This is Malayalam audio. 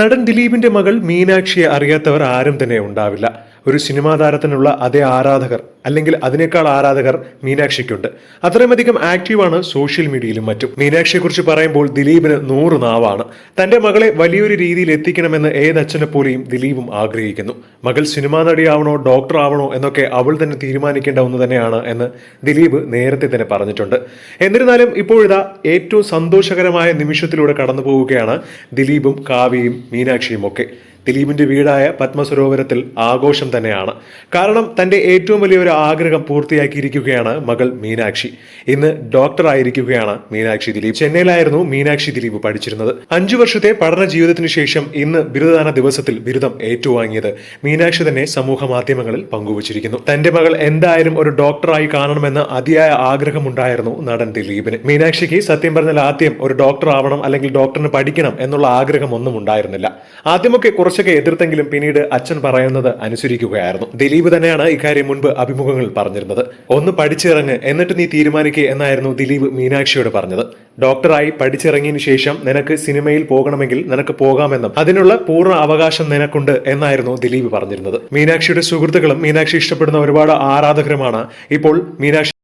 നടൻ ദിലീപിന്റെ മകൾ മീനാക്ഷിയെ അറിയാത്തവർ ആരും തന്നെ ഉണ്ടാവില്ല. ഒരു സിനിമാ താരത്തിനുള്ള അതേ ആരാധകർ അല്ലെങ്കിൽ അതിനേക്കാൾ ആരാധകർ മീനാക്ഷിക്കുണ്ട്. അത്രയുമധികം ആക്റ്റീവാണ് സോഷ്യൽ മീഡിയയിലും മറ്റും. മീനാക്ഷിയെക്കുറിച്ച് പറയുമ്പോൾ ദിലീപിന് നൂറ് നാവാണ്. തന്റെ മകളെ വലിയൊരു രീതിയിൽ എത്തിക്കണമെന്ന് ഏതച്ഛനെ പോലെയും ദിലീപും ആഗ്രഹിക്കുന്നു. മകൾ സിനിമാ നടിയാവണോ ഡോക്ടർ ആവണോ എന്നൊക്കെ അവൾ തന്നെ തീരുമാനിക്കേണ്ട ഒന്ന് തന്നെയാണ് എന്ന് ദിലീപ് നേരത്തെ തന്നെ പറഞ്ഞിട്ടുണ്ട്. എന്നിരുന്നാലും ഇപ്പോഴിതാ ഏറ്റവും സന്തോഷകരമായ നിമിഷത്തിലൂടെ കടന്നു പോവുകയാണ് ദിലീപും കാവ്യയും മീനാക്ഷിയും ഒക്കെ. ദിലീപിന്റെ വീടായ പത്മസരോവരത്തിൽ ആഘോഷം തന്നെയാണ്. കാരണം തന്റെ ഏറ്റവും വലിയൊരു ആഗ്രഹം പൂർത്തിയാക്കിയിരിക്കുകയാണ് മകൾ മീനാക്ഷി. ഇന്ന് ഡോക്ടർ ആയിരിക്കുകയാണ് മീനാക്ഷി ദിലീപ്. ചെന്നൈയിലായിരുന്നു മീനാക്ഷി ദിലീപ് പഠിച്ചിരുന്നത്. അഞ്ചു വർഷത്തെ പഠന ജീവിതത്തിന് ശേഷം ഇന്ന് ബിരുദദാന ദിവസത്തിൽ ബിരുദം ഏറ്റുവാങ്ങിയത് മീനാക്ഷി തന്നെ സമൂഹ മാധ്യമങ്ങളിൽ പങ്കുവച്ചിരിക്കുന്നു. തന്റെ മകൾ എന്തായാലും ഒരു ഡോക്ടറായി കാണണമെന്ന് അതിയായ ആഗ്രഹമുണ്ടായിരുന്നു നടൻ ദിലീപിന്. മീനാക്ഷിക്ക് സത്യം പറഞ്ഞാൽ ആദ്യം ഒരു ഡോക്ടർ ആവണം അല്ലെങ്കിൽ ഡോക്ടറിന് പഠിക്കണം എന്നുള്ള ആഗ്രഹം ഒന്നും ഉണ്ടായിരുന്നില്ല. ആദ്യമൊക്കെ കുറച്ചൊക്കെ എതിർത്തെങ്കിലും പിന്നീട് അച്ഛൻ പറയുന്നത് അനുസരിക്കുകയായിരുന്നു. ദിലീപ് തന്നെയാണ് ഇക്കാര്യം മുൻപ് അഭിമുഖങ്ങളിൽ പറഞ്ഞിരുന്നത്. ഒന്ന് പഠിച്ചിറങ്ങ് എന്നിട്ട് നീ തീരുമാനിക്കുക എന്നായിരുന്നു ദിലീപ് മീനാക്ഷിയോട് പറഞ്ഞത്. ഡോക്ടറായി പഠിച്ചിറങ്ങിയതിനു ശേഷം നിനക്ക് സിനിമയിൽ പോകണമെങ്കിൽ നിനക്ക് പോകാമെന്നും അതിനുള്ള പൂർണ അവകാശം നിനക്കുണ്ട് എന്നായിരുന്നു ദിലീപ് പറഞ്ഞിരുന്നത്. മീനാക്ഷിയുടെ സുഹൃത്തുക്കളും മീനാക്ഷി ഇഷ്ടപ്പെടുന്ന ഒരുപാട് ആരാധകരുമാണ് ഇപ്പോൾ മീനാക്ഷി